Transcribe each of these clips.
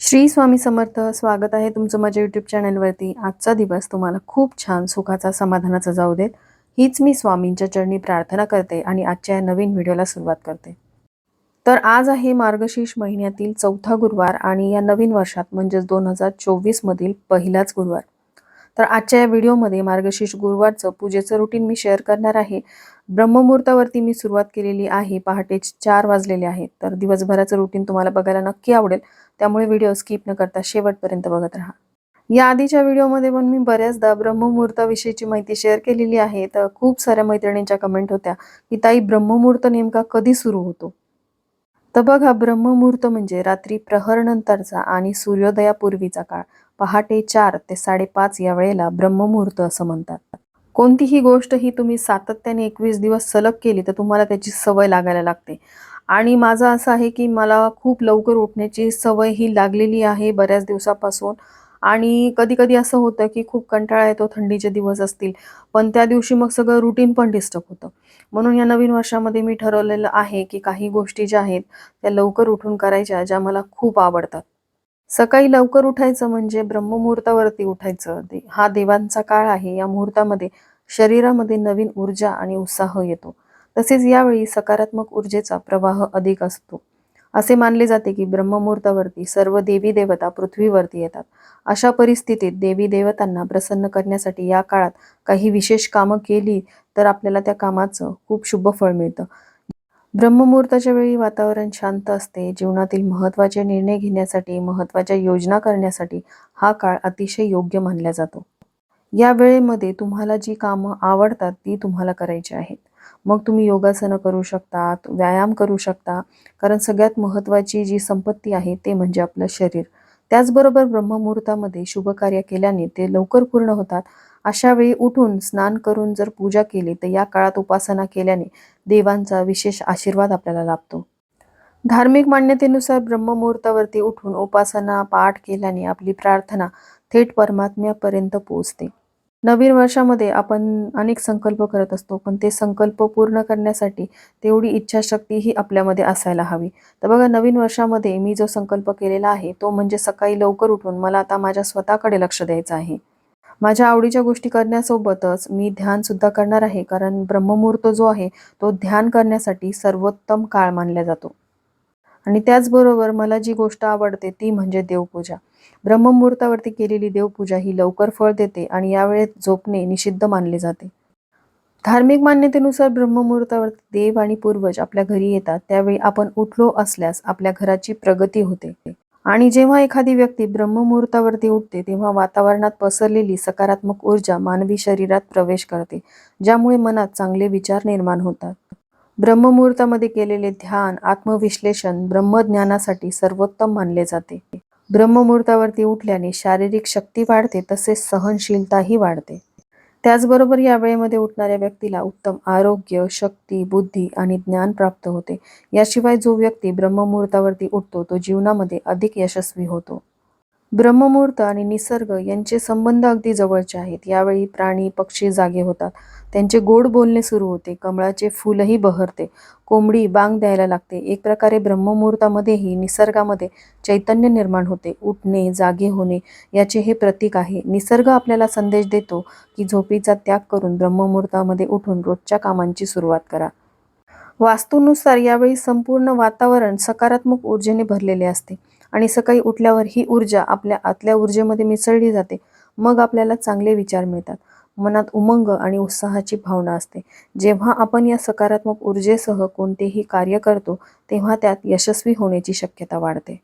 श्री स्वामी समर्थ स्वागत आहे तुमचं माझ्या यूट्यूब चॅनलवरती आजचा दिवस तुम्हाला खूप छान सुखाचा समाधानाचा जाऊ देत. हीच मी स्वामींच्या चरणी प्रार्थना करते आणि आजच्या या नवीन व्हिडिओला सुरुवात करते. तर आज आहे मार्गशीर्ष महिन्यातील चौथा गुरुवार आणि या नवीन वर्षात म्हणजेच दोन हजार चोवीसमधील पहिलाच गुरुवार. तर आजच्या या व्हिडिओमध्ये मार्गशीर्ष गुरुवारचं पूजेचं रुटीन मी शेअर करणार आहे. ब्रह्ममुहूर्तावरती मी सुरुवात केलेली आहे. पहाटे चार वाजलेले आहेत. तर दिवसभराचं रुटीन तुम्हाला बघायला नक्की आवडेल. त्यामुळे व्हिडिओ स्किप न करता शेवटपर्यंत बघत राहा. या आधीच्या व्हिडिओमध्ये पण मी बऱ्याचदा ब्रह्ममुहूर्ताविषयीची माहिती शेअर केलेली आहे. तर खूप साऱ्या मैत्रिणींच्या कमेंट होत्या की ताई ब्रह्ममुहूर्त नेमका कधी सुरू होतो? तर बघा ब्रह्ममुहूर्त म्हणजे रात्री प्रहरनंतरचा आणि सूर्योदयापूर्वीचा काळ. पहाटे चार ते साडेपाच या वेळेला ब्रह्ममुहूर्त असं म्हणतात. कोणतीही गोष्ट ही तुम्ही सातत्याने एकवीस दिवस सलग केली तर तुम्हाला त्याची सवय लागायला लागते. आणि माझं असं आहे की मला खूप लवकर उठण्याची सवय ही लागलेली आहे बऱ्याच दिवसापासून. आणि कधी कधी असं होतं की खूप कंटाळा येतो थंडीचे दिवस असतील पण त्या दिवशी मग सगळं रुटीन पण डिस्टर्ब होतं. म्हणून या नवीन वर्षामध्ये मी ठरवलेलं आहे की काही गोष्टी ज्या आहेत त्या लवकर उठून करायच्या ज्या मला खूप आवडतात. सकाळी लवकर उठायचं म्हणजे ब्रह्ममुहूर्तावरती उठायचं. दे हा देवांचा काळ आहे. या मुहूर्तामध्ये शरीरामध्ये नवीन ऊर्जा आणि उत्साह येतो. तसेच यावेळी सकारात्मक ऊर्जेचा प्रवाह अधिक असतो. असे मानले जाते की ब्रह्ममुहूर्तावरती सर्व देवी देवता पृथ्वीवरती येतात. अशा परिस्थितीत देवी देवतांना प्रसन्न करण्यासाठी या काळात काही विशेष कामं केली तर आपल्याला त्या कामाचं खूप शुभ फळ मिळतं. ब्रह्ममुहूर्ताच्या वेळी वातावरण शांत असते. जीवनातील महत्त्वाचे निर्णय घेण्यासाठी महत्त्वाच्या योजना करण्यासाठी हा काळ अतिशय योग्य मानला जातो. या वेळेमध्ये तुम्हाला जी कामं आवडतात ती तुम्हाला करायची आहेत. मग तुम्ही योगासनं करू शकता व्यायाम करू शकता. कारण सगळ्यात महत्त्वाची जी संपत्ती आहे ते म्हणजे आपलं शरीर. त्याचबरोबर ब्रह्ममुहूर्तामध्ये शुभकार्य केल्याने ते लवकर पूर्ण होतात. अशा वेळी उठून स्नान करून जर पूजा केली तर या काळात उपासना केल्याने देवांचा विशेष आशीर्वाद आपल्याला लाभतो. धार्मिक मान्यतेनुसार ब्रह्ममुहूर्तावरती उठून उपासना पाठ केल्याने आपली प्रार्थना थेट परमात्म्यापर्यंत पोहोचते. नवीन वर्षामध्ये आपण अनेक संकल्प करत असतो पण ते संकल्प पूर्ण करण्यासाठी तेवढी इच्छाशक्ती ही आपल्यामध्ये असायला हवी. तर बघा नवीन वर्षामध्ये मी जो संकल्प केलेला आहे तो म्हणजे सकाळी लवकर उठून मला आता माझ्या स्वतःकडे लक्ष द्यायचं आहे. माझ्या आवडीच्या गोष्टी करण्यासोबतच मी ध्यान सुद्धा करणार आहे कारण ब्रह्ममुहूर्त जो आहे तो ध्यान करण्यासाठी सर्वोत्तम काळ मानला जातो. आणि त्याचबरोबर मला जी गोष्ट आवडते ती म्हणजे देवपूजा. ब्रह्ममुहूर्तावरती केलेली देवपूजा ही लवकर फळ देते आणि यावेळेत झोपणे निषिद्ध मानले जाते. धार्मिक मान्यतेनुसार ब्रह्ममुहूर्तावरती देव आणि पूर्वज आपल्या घरी येतात त्यावेळी आपण उठलो असल्यास आपल्या घराची प्रगती होते. आणि जेव्हा एखादी व्यक्ती ब्रह्ममुहूर्तावरती उठते तेव्हा वातावरणात पसरलेली सकारात्मक ऊर्जा मानवी शरीरात प्रवेश करते ज्यामुळे मनात चांगले विचार निर्माण होतात. ब्रह्ममुहूर्तामध्ये केलेले ध्यान आत्मविश्लेषण ब्रह्मज्ञानासाठी सर्वोत्तम मानले जाते. ब्रह्ममुहूर्तावरती उठल्याने शारीरिक शक्ती वाढते तसेच सहनशीलताही वाढते. त्याचबरोबर या वेळेमध्ये उठणाऱ्या व्यक्तीला उत्तम आरोग्य शक्ती बुद्धी आणि ज्ञान प्राप्त होते. याशिवाय जो व्यक्ती ब्रह्ममुहूर्तावरती उठतो तो जीवनामध्ये अधिक यशस्वी होतो. ब्रह्ममुहूर्त आणि निसर्ग यांचे संबंध अगदी जवळचे आहेत. यावेळी प्राणी पक्षी जागे होतात. त्यांचे गोड बोलणे सुरू होते. कमळाचे फुलही बहरते. कोंबडी बांग द्यायला लागते. एक प्रकारे ब्रह्ममुहूर्तामध्येही निसर्गामध्ये चैतन्य निर्माण होते. उठणे जागे होणे याचे हे प्रतीक आहे. निसर्ग आपल्याला संदेश देतो की झोपीचा त्याग करून ब्रह्ममुहूर्तामध्ये उठून रोजच्या कामांची सुरुवात करा. वास्तूनुसार यावेळी संपूर्ण वातावरण सकारात्मक ऊर्जेने भरलेले असते. आणि सकाळी उठल्यावर ही ऊर्जा आपल्या आतल्या ऊर्जेमध्ये मिसळली जाते. मग आपल्याला चांगले विचार मिळतात. मनात उमंग आणि उत्साहाची भावना असते. जेव्हा आपण या सकारात्मक ऊर्जेसह कोणतेही कार्य करतो तेव्हा त्यात यशस्वी होण्याची शक्यता वाढते.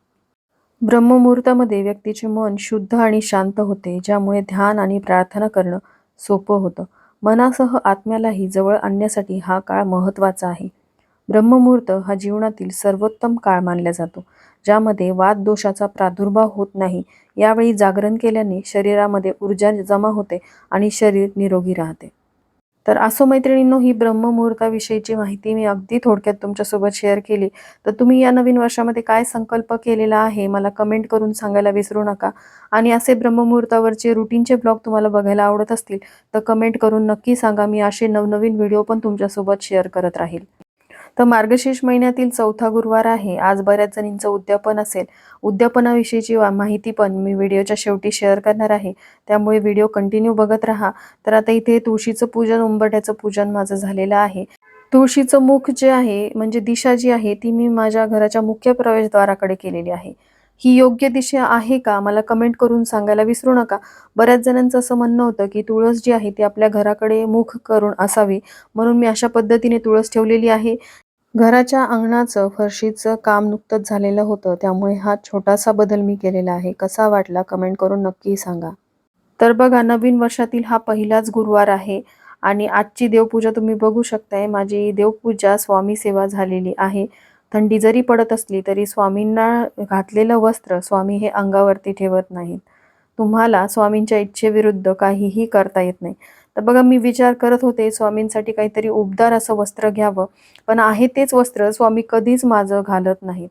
ब्रह्ममुहूर्तामध्ये व्यक्तीचे मन शुद्ध आणि शांत होते ज्यामुळे ध्यान आणि प्रार्थना करणं सोपं होतं. मनासह आत्म्यालाही जवळ आणण्यासाठी हा काळ महत्त्वाचा आहे. ब्रह्ममुहूर्त हा जीवनातील सर्वोत्तम काळ मानला जातो. ज्यामध्ये वाद दोषाचा प्रादुर्भाव होत नाही. यावेळी जागरण केल्याने शरीरामध्ये ऊर्जा जमा होते आणि शरीर निरोगी राहते. तर असो मैत्रिणींनो ही ब्रह्ममुहूर्ताविषयीची माहिती मी अगदी थोडक्यात तुमच्यासोबत शेअर केली. तर तुम्ही या नवीन वर्षामध्ये काय संकल्प केलेला आहे मला कमेंट करून सांगायला विसरू नका. आणि असे ब्रह्ममुहूर्तावरचे रुटीनचे ब्लॉग तुम्हाला बघायला आवडत असतील तर कमेंट करून नक्की सांगा. मी असे नवनवीन व्हिडिओ पण तुमच्यासोबत शेअर करत राहील. तर मार्गशीर्ष महिन्यातील चौथा गुरुवार आहे. आज बऱ्याच जणींचं उद्यापन असेल. उद्यापनाविषयीची वा- माहिती पण मी व्हिडिओच्या शेवटी शेअर करणार आहे. त्यामुळे व्हिडिओ कंटिन्यू बघत राहा. तर आता इथे तुळशीचं पूजन उंबरठ्याचं पूजन माझं झालेलं आहे. तुळशीचं मुख जे आहे म्हणजे दिशा जी आहे ती मी माझ्या घराच्या मुख्य प्रवेशद्वाराकडे केलेली आहे. ही योग्य दिशा आहे का? मला कमेंट करून सांगायला विसरू नका. बऱ्याच जणांचं असं म्हणणं होतं की तुळस जी आहे ती आपल्या घराकडे मुख करून असावी. म्हणून मी अशा पद्धतीने तुळस ठेवलेली आहे. घराच्या अंगणाचं फरशीचं काम नुकतंच झालेलं होतं. त्यामुळे हा छोटासा बदल मी केलेला आहे. कसा वाटला कमेंट करून नक्की सांगा. तर बघा नवीन वर्षातील हा पहिलाच गुरुवार आहे आणि आजची देवपूजा तुम्ही बघू शकताय. माझी देवपूजा स्वामी सेवा झालेली आहे. थंडी जरी पडत असली तरी स्वामींना घातलेलं वस्त्र स्वामी हे अंगावरती ठेवत नाहीत. तुम्हाला स्वामींच्या इच्छेविरुद्ध काहीही करता येत नाही. तर बघा मी विचार करत होते स्वामींसाठी काहीतरी उबदार असं वस्त्र घ्यावं. पण आहे तेच वस्त्र स्वामी कधीच माझं घालत नाहीत.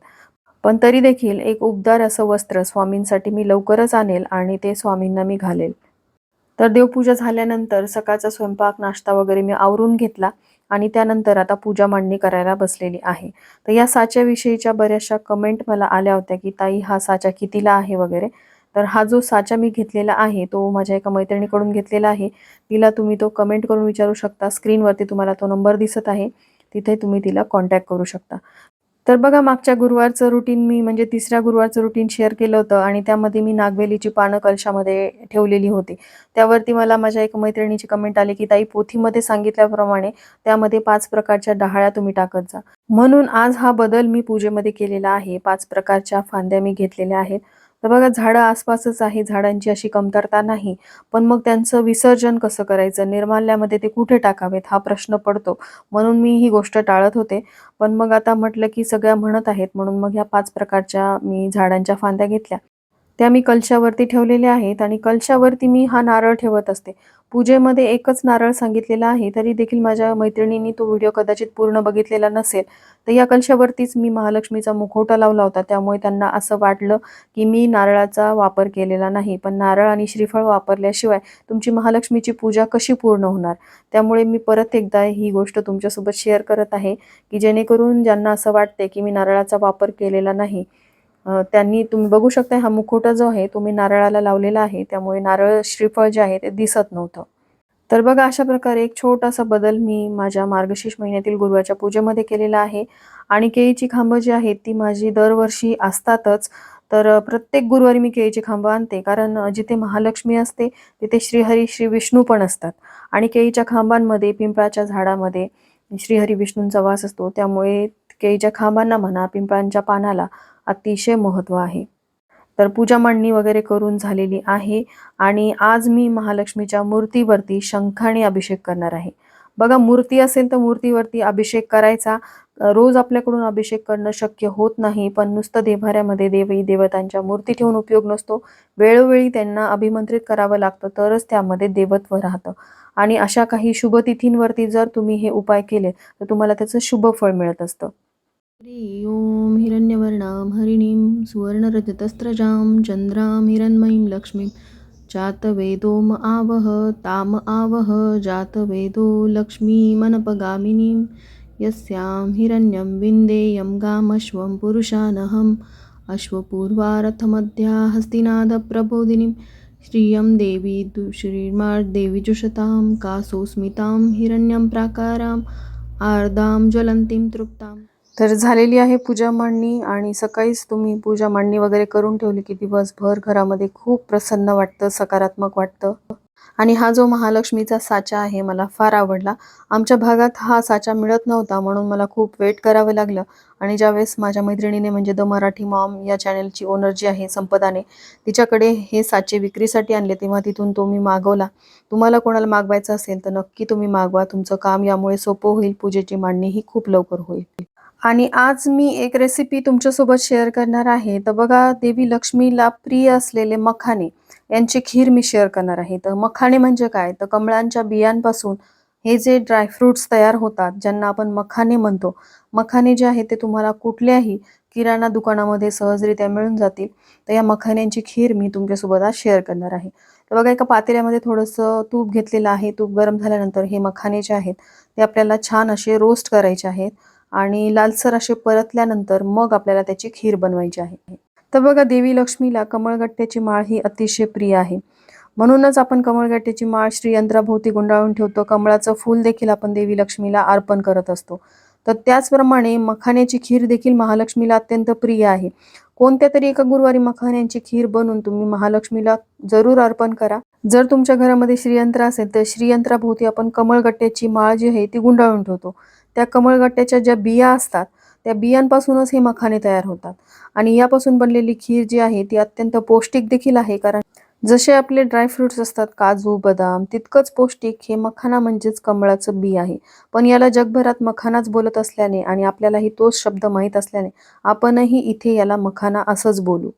पण तरी देखील एक उबदार असं वस्त्र स्वामींसाठी मी लवकरच आणेल आणि ते स्वामींना मी घालेल. तर देवपूजा झाल्यानंतर सकाळचा स्वयंपाक नाश्ता वगैरे मी आवरून घेतला आणि त्यानंतर आता पूजा मांडणी करायला बसलेली आहे. तर या साच्याविषयीच्या बऱ्याचशा कमेंट मला आल्या होत्या की ताई हा साचा कितीला आहे? वगैरे. तर हा जो साचा मी घेतलेला आहे तो माझ्या एका मैत्रिणीकडून घेतलेला आहे. तिला तुम्ही तो कमेंट करून विचारू शकता. स्क्रीनवरती तुम्हाला तो नंबर दिसत आहे. तिथे तुम्ही तिला कॉन्टॅक्ट करू शकता. तर बघा मागच्या गुरुवारचं रुटीन मी म्हणजे तिसऱ्या गुरुवारचं रुटीन शेअर केलं होतं आणि त्यामध्ये मी नागवेलीची पानं कलशामध्ये ठेवलेली होती. त्यावरती मला माझ्या एका मैत्रिणीची कमेंट आली की ताई पोथीमध्ये सांगितल्याप्रमाणे त्यामध्ये पाच प्रकारच्या डहाळ्या तुम्ही टाकत जा. म्हणून आज हा बदल मी पूजेमध्ये केलेला आहे. पाच प्रकारच्या फांद्या मी घेतलेल्या आहेत. तर बघा झाडं आसपासच आहे झाडांची अशी कमतरता नाही. पण मग त्यांचं विसर्जन कसं करायचं? निर्माल्यामध्ये ते कुठे टाकावेत? हा प्रश्न पडतो. म्हणून मी ही गोष्ट टाळत होते. पण मग आता म्हटलं की सगळ्या म्हणत आहेत म्हणून मग ह्या पाच प्रकारच्या मी झाडांच्या फांद्या घेतल्या. त्या मी कलशावरती ठेवलेल्या आहेत आणि कलशावरती मी हा नारळ ठेवत असते. पूजेमध्ये एकच नारळ सांगितलेला आहे तरी देखील माझ्या मैत्रिणींनी तो व्हिडिओ कदाचित पूर्ण बघितलेला नसेल. तर या कलशावरतीच मी महालक्ष्मीचा मुखवटा लावला होता. त्यामुळे त्यांना असं वाटलं की मी नारळाचा वापर केलेला नाही. पण नारळ आणि श्रीफळ वापरल्याशिवाय तुमची महालक्ष्मीची पूजा कशी पूर्ण होणार? त्यामुळे मी परत एकदा ही गोष्ट तुमच्यासोबत शेअर करत आहे की जेणेकरून ज्यांना असं वाटते की मी नारळाचा वापर केलेला नाही त्यांनी तुम्ही बघू शकता हा मुखवटा जो आहे तो मी नारळाला लावलेला आहे. त्यामुळे नारळ श्रीफळ जे आहे ते दिसत नव्हतं. तर बघा अशा प्रकारे एक छोटासा बदल मी माझ्या मार्गशीर्ष महिन्यातील गुरुवारच्या पूजेमध्ये केलेला आहे. आणि केळीची खांबं जी आहेत ती माझी दरवर्षी असतातच. तर प्रत्येक गुरुवारी मी केळीची खांबं आणते. कारण जिथे महालक्ष्मी असते तिथे श्रीहरी श्री विष्णू पण असतात. आणि केळीच्या खांबांमध्ये पिंपळाच्या झाडामध्ये श्रीहरी विष्णूंचा वास असतो. त्यामुळे केळीच्या खांबांना म्हणा पिंपळांच्या पानाला अतिशय महत्त्व आहे. तर पूजा मांडणी वगैरे करून झालेली आहे आणि आज मी महालक्ष्मीच्या मूर्तीवरती शंखाने अभिषेक करणार आहे. बघा मूर्ती असेल तर मूर्तीवरती अभिषेक करायचा. रोज आपल्याकडून अभिषेक करणं शक्य होत नाही पण नुसतं देभाऱ्यामध्ये देवी देवतांच्या मूर्ती ठेवून उपयोग नसतो. वेळोवेळी त्यांना अभिमंत्रित करावं लागतं तरच त्यामध्ये देवत्व राहतं. आणि अशा काही शुभतिथींवरती जर तुम्ही हे उपाय केले तर तुम्हाला त्याचं शुभ फळ मिळत असतं. हरि ओम हिरण्यवर्णां हरिणीं सुवर्णरजतस्त्रजां चन्द्रां हिरण्मयीं लक्ष्मीं। जातवेदोम आवह ताम आवह जातवेदो लक्ष्मीमनपगामिनीं यस्यां हिरण्यं विन्देयं गामश्वं पुरुषानहम्। अश्वपूर्वारथमध्या हस्तिनादप्रबोधिनीं श्रियं देवी दु श्रीर्मार्देवी जुषतां कासोस्मितां हिरण्यं प्राकाराम्। आर्दां ज्वलन्तीं तृप्ताम्। तर झालेली आहे पूजा मांडणी आणि सकाळीच तुम्ही पूजा मांडणी वगैरे करून ठेवली की दिवसभर घरामध्ये खूप प्रसन्न वाटतं सकारात्मक वाटतं. आणि हा जो महालक्ष्मीचा साचा आहे मला फार आवडला. आमच्या भागात हा साचा मिळत नव्हता म्हणून मला खूप वेट करावं लागलं. आणि ज्यावेळेस माझ्या मैत्रिणीने म्हणजे द मराठी मॉम या चॅनलची ओनर जी आहे संपदाने तिच्याकडे हे साचे विक्रीसाठी आणले तेव्हा तिथून तो मी मागवला. तुम्हाला कोणाला मागवायचं असेल तर नक्की तुम्ही मागवा. तुमचं काम यामुळे सोपं होईल. पूजेची मांडणीही खूप लवकर होईल. आणि आज मी एक रेसिपी तुमच्यासोबत शेअर करणार आहे. तर बघा देवी लक्ष्मीला प्रिय असलेले मखाणे यांची खीर मी शेअर करणार आहे. तर मखाणे म्हणजे काय? तर कमळांच्या बियांपासून हे जे ड्रायफ्रुट्स तयार होतात ज्यांना आपण मखाणे म्हणतो मखाणे जे आहे ते तुम्हाला कुठल्याही किराणा दुकानामध्ये सहजरित्या मिळून जातील. तर या मखाण्यांची खीर मी तुमच्यासोबत आज शेअर करणार आहे. तर बघा एका पातेल्यामध्ये थोडंसं तूप घेतलेलं आहे. तूप गरम झाल्यानंतर हे मखाणे जे आहेत ते आपल्याला छान असे रोस्ट करायचे आहेत. आणि लालसर असे परतल्यानंतर मग आपल्याला त्याची खीर बनवायची आहे. तर बघा देवी लक्ष्मीला कमळगट्ट्याची माळ ही अतिशय प्रिय आहे. म्हणूनच आपण कमळगट्ट्याची माळ श्रीयंत्राभोवती गुंडाळून ठेवतो. कमळाचं फूल देखील आपण देवी लक्ष्मीला अर्पण करत असतो. तर त्याचप्रमाणे मखाण्याची खीर देखील महालक्ष्मीला अत्यंत प्रिय आहे. कोणत्या तरी एका गुरुवारी मखाण्यांची खीर बनवून तुम्ही महालक्ष्मीला जरूर अर्पण करा. जर तुमच्या घरामध्ये श्रीयंत्र असेल तर श्रीयंत्राभोवती आपण कमळगट्ट्याची माळ जी आहे ती गुंडाळून ठेवतो. त्या कमळगट्ट्याच्या ज्या बिया असतात त्या बियांपासूनच हे मखाने तयार होतात. आणि यापासून बनलेली खीर जी आहे ती अत्यंत पौष्टिक देखील आहे. कारण जसे आपले ड्रायफ्रुट्स असतात काजू बदाम तितकंच पौष्टिक हे मखाना म्हणजेच कमळाचं बी आहे. पण याला जगभरात मखानाच बोलत असल्याने आणि आपल्यालाही तोच शब्द माहीत असल्याने आपणही इथे याला मखाना असंच बोलू.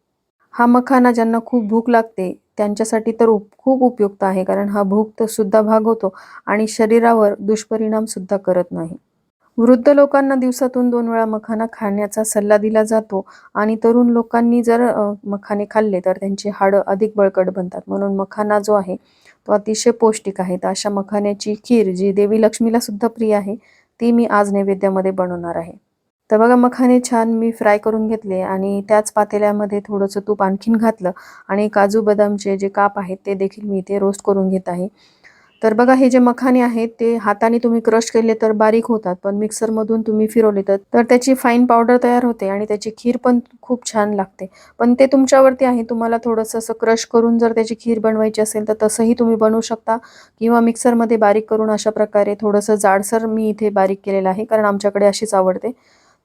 हा मखाना ज्यांना खूप भूक लागते त्यांच्यासाठी तर उप खूप उपयुक्त आहे. कारण हा भूक तर सुद्धा भागवतो आणि शरीरावर दुष्परिणाम सुद्धा करत नाही. वृद्ध लोकांना दिवसातून दोन वेळा मखाना खाण्याचा सल्ला दिला जातो आणि तरुण लोकांनी जर मखाने खाल्ले तर त्यांची हाडं अधिक बळकट बनतात. म्हणून मखाना जो आहे तो अतिशय पौष्टिक आहे. तर अशा मखाण्याची खीर जी देवी लक्ष्मीला सुद्धा प्रिय आहे ती मी आज नैवेद्यामध्ये बनवणार आहे. तर बघा मखाने छान मी फ्राय करून घेतले आणि त्याच पातेल्यामध्ये थोडंसं तूप आणखीन घातलं आणि काजू बदामचे जे काप आहेत ते देखील मी इथे रोस्ट करून घेत आहे. तर बघा हे जे मखाने आहेत ते हाताने तुम्ही क्रश केले तर बारीक होतात पण मिक्सरमधून तुम्ही फिरवले तर त्याची फाईन पावडर तयार होते आणि त्याची खीर पण खूप छान लागते. पण ते तुमच्यावरती आहे तुम्हाला थोडंसं असं क्रश करून जर त्याची खीर बनवायची असेल तर तसंही तुम्ही बनवू शकता किंवा मिक्सरमध्ये बारीक करून अशा प्रकारे थोडंसं जाडसर मी इथे बारीक केलेलं आहे कारण आमच्याकडे अशीच आवडते.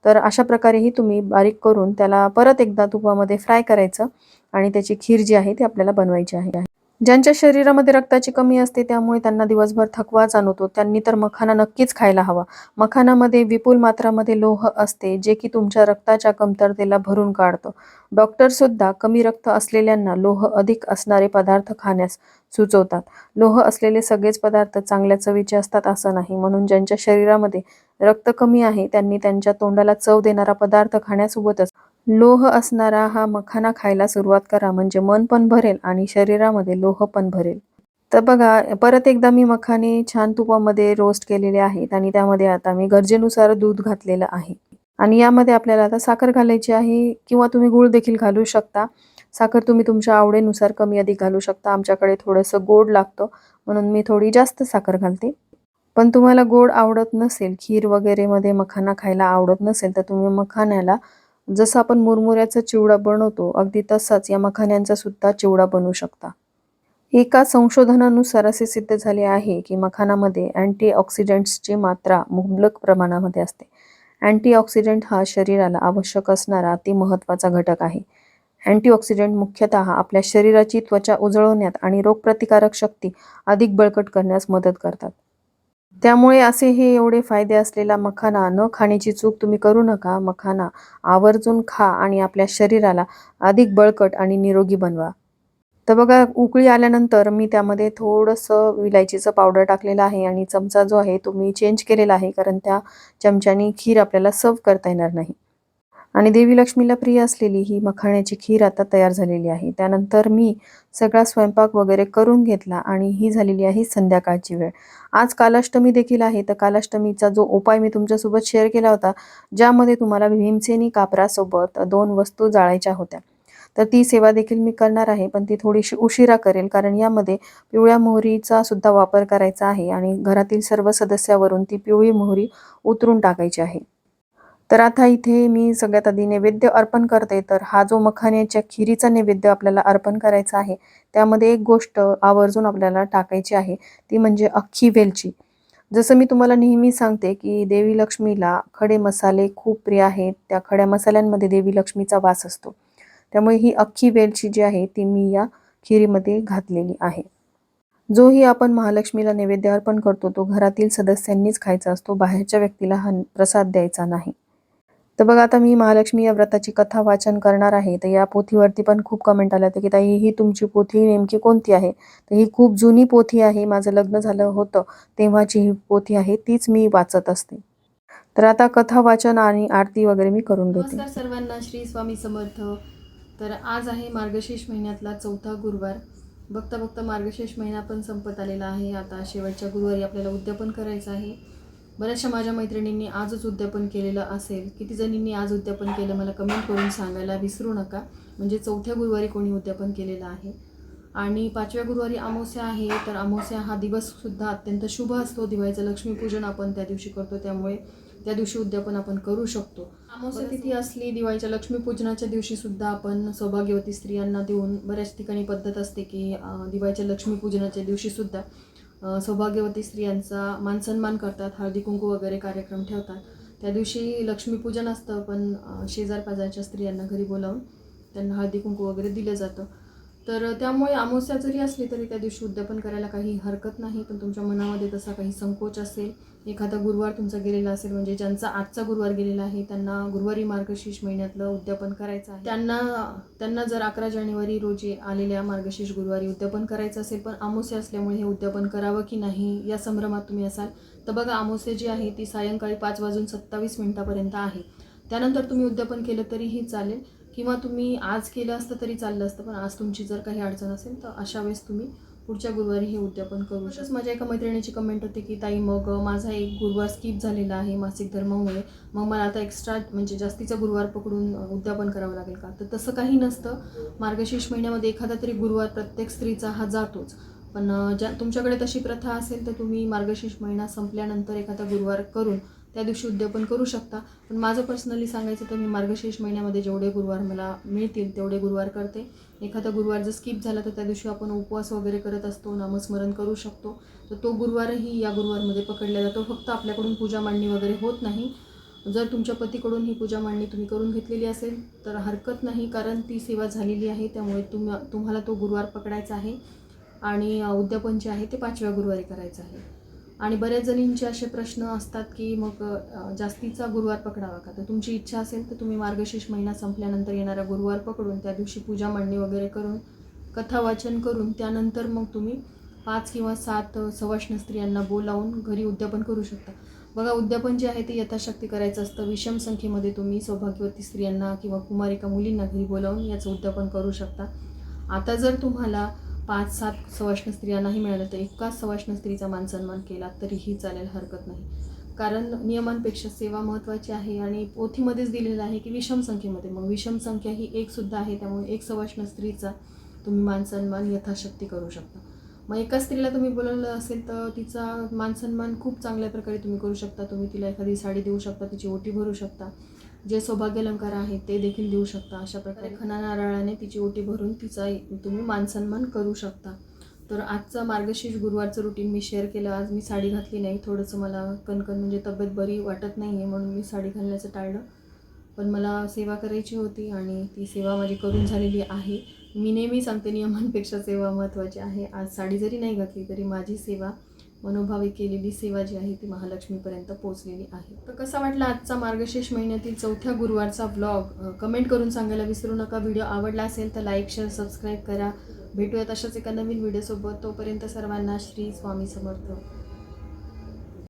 तर अशा प्रकारेही तुम्ही बारीक करून त्याला परत एकदा तुपामध्ये फ्राय करायचं आणि त्याची खीर जी आहे ती आपल्याला बनवायची आहे. ज्यांच्या शरीरामध्ये रक्ताची कमी असते त्यामुळे त्यांना दिवसभर थकवा जाणवतो. त्यांनी तर मखाना नक्कीच खायला हवा. मखानामध्ये विपुल मात्रामध्ये लोह असते जे की तुमच्या रक्ताच्या कमतरतेला भरून काढतं. डॉक्टर सुद्धा कमी रक्त असलेल्यांना लोह अधिक असणारे पदार्थ खाण्यास सुचवतात. लोह असलेले सगळेच पदार्थ चांगल्या चवीचे असतात असं नाही. म्हणून ज्यांच्या शरीरामध्ये रक्त कमी आहे त्यांनी त्यांच्या तोंडाला चव देणारा पदार्थ खाण्यासोबतच लोह असणारा हा मखाना खायला सुरुवात करा म्हणजे मन पण भरेल आणि शरीरामध्ये लोह पण भरेल. तर बघा परत एकदा मी मखाने छान तुपामध्ये रोस्ट केलेले आहेत आणि त्यामध्ये आता मी गरजेनुसार दूध घातलेलं आहे. आणि यामध्ये आपल्याला आता साखर घालायची आहे किंवा तुम्ही गूळ देखील घालू शकता. साखर तुम्ही तुमच्या आवडीनुसार कमी अधिक घालू शकता. आमच्याकडे थोडंसं गोड लागतं म्हणून मी थोडी जास्त साखर घालते. पण तुम्हाला गोड आवडत नसेल खीर वगैरेमध्ये मखाना खायला आवडत नसेल तर तुम्ही मखाण्याला जसं आपण मुरमुऱ्याचा चिवडा बनवतो अगदी तसाच या मखाण्यांचा सुद्धा चिवडा बनवू शकता. एका संशोधनानुसार असे सिद्ध झाले आहे की मखानामध्ये अँटीऑक्सिडंट्सची मात्रा मुबलक प्रमाणामध्ये असते. अँटीऑक्सिडंट हा शरीराला आवश्यक असणारा अति महत्त्वाचा घटक आहे. अँटीऑक्सिडंट मुख्यतः आपल्या शरीराची त्वचा उजळवण्यात आणि रोगप्रतिकारक शक्ती अधिक बळकट करण्यास मदत करतात. त्यामुळे असे हे एवढे फायदे असलेला मखाना न खाण्याची चूक तुम्ही करू नका. मखाना आवर्जून खा आणि आपल्या शरीराला अधिक बळकट आणि निरोगी बनवा. तर बघा उकळी आल्यानंतर मी त्यामध्ये थोडंसं विलायचीचं पावडर टाकलेलं आहे आणि चमचा जो आहे तो मी चेंज केलेला आहे कारण त्या चमच्यानी खीर आपल्याला सर्व करता येणार नाही. आणि देवी लक्ष्मीला प्रिय असलेली ही मखाण्याची खीर आता तयार झालेली आहे. त्यानंतर मी सगळा स्वयंपाक वगैरे करून घेतला आणि ही झालेली आहे संध्याकाळची वेळ. आज कालाष्टमी देखील आहे तर कालाष्टमीचा जो उपाय मी तुमच्यासोबत शेअर केला होता ज्यामध्ये तुम्हाला भीमसेनी कापरासोबत दोन वस्तू जाळायच्या होत्या. तर ती सेवा देखील मी करणार आहे पण ती थोडीशी उशिरा करेल कारण यामध्ये पिवळ्या मोहरीचा सुद्धा वापर करायचा आहे आणि घरातील सर्व सदस्यावरून ती पिवळी मोहरी उतरून टाकायची आहे. तर आता इथे मी सगळ्यात आधी नैवेद्य अर्पण करते. तर हा जो मखाण्याच्या खिरीचा नैवेद्य आपल्याला अर्पण करायचा आहे त्यामध्ये एक गोष्ट आवर्जून आपल्याला टाकायची आहे ती म्हणजे अख्खी वेलची. जसं मी तुम्हाला नेहमी सांगते की देवी लक्ष्मीला खडे मसाले खूप प्रिय आहेत. त्या खड्या मसाल्यांमध्ये देवी लक्ष्मीचा वास असतो. त्यामुळे ही अख्खी वेलची जी आहे ती मी या खिरीमध्ये घातलेली आहे. जोही आपण महालक्ष्मीला नैवेद्य अर्पण करतो तो घरातील सदस्यांनीच खायचा असतो बाहेरच्या व्यक्तीला हा प्रसाद द्यायचा नाही. तर बघा आता मी महालक्ष्मी या व्रताची कथा वाचन करणार आहे. तर या पोथीवरती पण खूप कमेंट आल्या होत्या की ताई ही तुमची पोथी नेमकी कोणती आहे? तर ही खूप जुनी पोथी आहे. माझं लग्न झालं होतं तेव्हाची ही पोथी आहे. तीच मी वाचत असते. तर आता कथा वाचन आणि आरती वगैरे मी करून घेते सर्वांना. श्री स्वामी समर्थ. तर आज आहे मार्गशीर्ष महिन्यातला चौथा गुरुवार. बघता बघता मार्गशीर्ष महिना पण संपत आलेला आहे. आता शेवटच्या गुरुवारी आपल्याला उद्यापन करायचं आहे. बऱ्याचशा माझ्या मैत्रिणींनी आजच उद्यापन केलेलं असेल किती जणींनी आज उद्यापन केलं मला कमेंट करून सांगायला विसरू नका. म्हणजे चौथ्या गुरुवारी कोणी उद्यापन केलेलं आहे. आणि पाचव्या गुरुवारी अमावस्या आहे तर अमावस्या हा दिवससुद्धा अत्यंत शुभ असतो. दिवाळीचं लक्ष्मीपूजन आपण त्या दिवशी करतो त्यामुळे त्या दिवशी उद्यापन आपण करू शकतो. अमावस्या तिथी असली दिवाळीच्या लक्ष्मीपूजनाच्या दिवशी सुद्धा आपण सौभाग्यवती स्त्रियांना देऊन बऱ्याच ठिकाणी पद्धत असते की दिवाळीच्या लक्ष्मीपूजनाच्या दिवशी सुद्धा सौभाग्यवती स्त्रियांचा मानसन्मान करतात हळदी कुंकू वगैरे कार्यक्रम ठेवतात. त्या दिवशी लक्ष्मीपूजन असतं पण शेजारपाजारच्या शेजार पाजारच्या स्त्रियांना घरी बोलावून त्यांना हळदी कुंकू वगैरे दिलं जातं. तर त्यामुळे अमावस्या जरी असली तरी त्या दिवशी उद्यापन करायला काही हरकत नाही पण तुमच्या मनामध्ये तसा काही संकोच असेल. एखादा गुरुवार तुमचा गेलेला असेल म्हणजे ज्यांचा आजचा गुरुवार गेलेला आहे त्यांना गुरुवारी मार्गशीर्ष महिन्यातलं उद्यापन करायचं आहे. त्यांना त्यांना जर अकरा जानेवारी रोजी आलेल्या मार्गशीर्ष गुरुवारी उद्यापन करायचं असेल पण अमावस्या असल्यामुळे हे उद्यापन करावं की नाही या संभ्रमात तुम्ही असाल. तर बघा अमावस्या जी आहे ती सायंकाळी पाच वाजून सत्तावीस मिनिटापर्यंत आहे. त्यानंतर तुम्ही उद्यापन केलं तरीही चालेल. किंवा तुम्ही आज केलं असतं तरी चाललं असतं पण आज तुमची जर काही अडचण असेल तर अशा वेळेस तुम्ही पुढच्या गुरुवारी हे उद्यापन करू शकता. माझ्या एका मैत्रिणीची कमेंट होती की ताई मग माझा एक गुरुवार स्किप झालेला आहे मासिक धर्मामुळे. मग मला आता एक्स्ट्रा म्हणजे जास्तीचा गुरुवार पकडून उद्यापन करावं लागेल का? तर तसं काही नसतं. मार्गशीर्ष महिन्यामध्ये एखादा तरी गुरुवार प्रत्येक स्त्रीचा हा जातोच. पण ज्या तुमच्याकडे तशी प्रथा असेल तर तुम्ही मार्गशीर्ष महिना संपल्यानंतर एखादा गुरुवार करून त्या दिवशी उद्यापन करू शकता. पण माझं पर्सनली सांगायचं तर मी मार्गशीर्ष महिन्यामध्ये जेवढे गुरुवार मला मिळतील तेवढे गुरुवार करते. एखादा गुरुवार जर स्किप झाला तर त्या दिवशी आपण उपवास वगैरे करत असतो नामस्मरण करू शकतो. तर तो गुरुवारही या गुरुवारमध्ये पकडला जातो. फक्त आपल्याकडून पूजा मांडणी वगैरे होत नाही. जर तुमच्या पतीकडून ही पूजा मांडणी तुम्ही करून घेतलेली असेल तर हरकत नाही कारण ती सेवा झालेली आहे. त्यामुळे तुम तुम्हाला तो गुरुवार पकडायचा आहे. आणि उद्यापन जे आहे ते पाचव्या गुरुवारी करायचं आहे. आणि बऱ्याच जणींचे असे प्रश्न असतात की मग जास्तीचा गुरुवार पकडावा का? तर तुमची इच्छा असेल तर तुम्ही मार्गशीर्ष महिना संपल्यानंतर येणारा गुरुवार पकडून त्या दिवशी पूजा मांडणी वगैरे करून कथा वाचन करून त्यानंतर मग तुम्ही पाच किंवा सात सवाष्ण स्त्रियांना बोलावून घरी उद्यापन करू शकता. बघा उद्यापन जे आहे ते यथाशक्ती करायचं असतं. विषम संख्येमध्ये तुम्ही सौभाग्यवती स्त्रियांना किंवा कुमारिका मुलींना घरी बोलावून याचं उद्यापन करू शकता. आता जर तुम्हाला पाच सात सवाष्ण स्त्रियांनाही नाही तर एकाच सवाष्ण स्त्रीचा मानसन्मान केला तरीही चालेल हरकत नाही. कारण नियमांपेक्षा सेवा महत्त्वाची आहे आणि पोथीमध्येच दिलेलं आहे की विषम संख्येमध्ये. मग विषम संख्या ही एकसुद्धा आहे त्यामुळे एक सवाष्ण स्त्रीचा तुम्ही मानसन्मान यथाशक्ती करू शकता. मग एका स्त्रीला तुम्ही बोलवलं असेल तर तिचा मानसन्मान खूप चांगल्या प्रकारे तुम्ही करू शकता. तुम्ही तिला एखादी साडी देऊ शकता तिची ओटी भरू शकता. जे सौभाग्य अलंकार आहेत ते देखील देऊ शकता. अशा प्रकारे खना नारळाने तिची ओटी भरून तिचा तुम्ही मानसन्मान करू शकता. तर आजचा मार्गशीर्ष गुरुवारचं रुटीन मी शेअर केलं. आज मी साडी घातली नाही. थोडंसं मला कणकण म्हणजे तब्येत बरी वाटत नाही आहे म्हणून मी साडी घालण्याचं टाळलं. पण मला सेवा करायची होती आणि ती सेवा माझी करून झालेली आहे. मी नेहमी सांगते नियमांपेक्षा सेवा महत्त्वाची आहे. आज साडी जरी नाही घातली तरी माझी सेवा मनोभावे केलेली सेवा जी आहे ती महालक्ष्मीपर्यंत पोहोचलेली आहे. तर कसा वाटला आजचा मार्गशीर्ष महिन्यातील चौथ्या गुरुवारचा ब्लॉग कमेंट करून सांगायला विसरू नका. व्हिडिओ आवडला असेल तर लाईक शेअर सबस्क्राईब करा. भेटूयात अशाच एका नवीन व्हिडिओसोबत तोपर्यंत सर्वांना श्री स्वामी समर्थ.